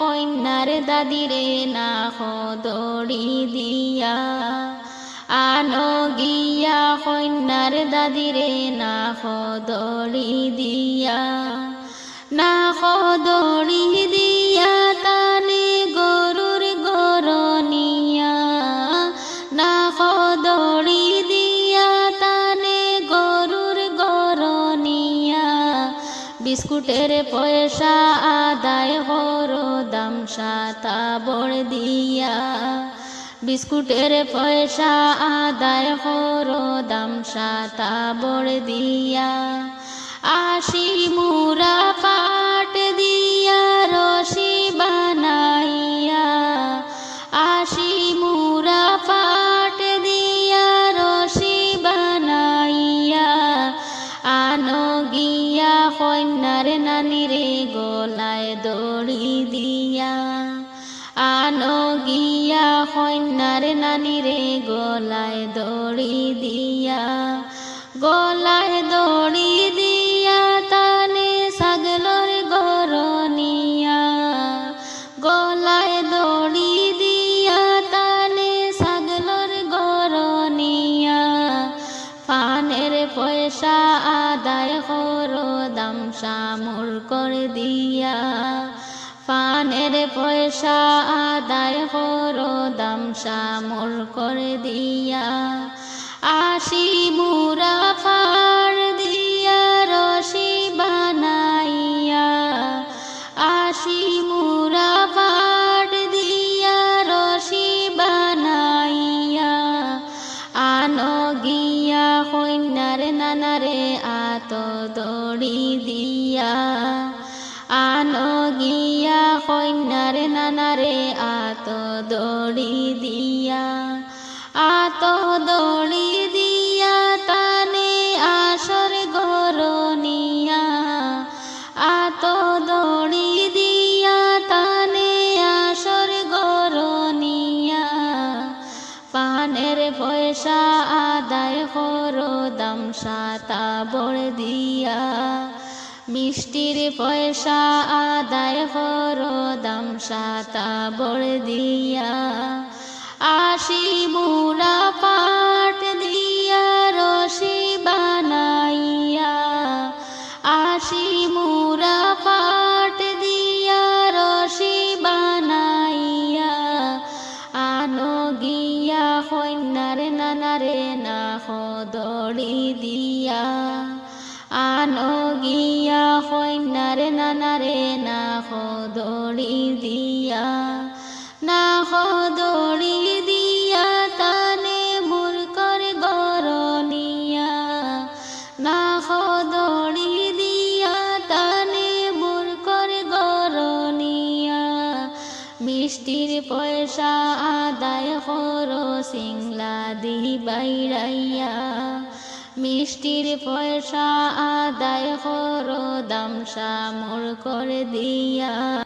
কন্যার দাদিরে না দড়ি দিয়া। আনো গিয়া কন্যার দাদিরে না দড়ি দিয়া। বিস্কুটের পয়সা আদায় হরো দাম সাতা বড় দিয়া। বিস্কুটের পয়সা আদায় হরো দাম সাতা বড় দিয়া। কন্যার নানিরে গলায় দড়ি দিয়া। আনো গিয়া কন্যার নানিরে গলায় দড়ি দিয়া। গলায় দড়ি দিয়া তানে সাগলর গরনিয়া। গলায় দড়ি দিয়া তানে সাগলর গরনিয়া। পানের পয়সা আদায় করো দাম সামুর করে দিয়া। পানের পয়সা আদায় করো, দাম সামুর করে দিয়া। আশি মুরা ফার দিয়া রশি বানাইয়া। আশি মুরা ফাট দিয়া রশি বানাইয়া। আনো গিয়া কন্যার নানারে দড়ি দিয়া, আনো গিয়া কন্যার নানারে আত দড়ি দিয়া, আত দড়ি দিয়া তানে আসর গরনিয়া আত দড়ি দিয়া তানে আসর গরনিয়া পানের পয়সা আদায় দাম সাতা বড় দিয়া। মিষ্টির পয়সা আদায় দাম সাতা বড় দিয়া। আশি মুরা পাট দিয়া রশি বানাইয়া, আশি দড়ি দিয়া। আনো গিয়া কন্যার নানারে না দড়ি দিয়া। না দড়ি দিয়া তানে মূর্খর গরনিয়া না দড়ি দিয়া তানে মূর্খর গরনিয়া মিষ্টির পয়সা আদায় করো সিংলা দি বাইরাইয়া মিষ্টির পয়সা আদায় করো দামসা মোর করে দিয়া।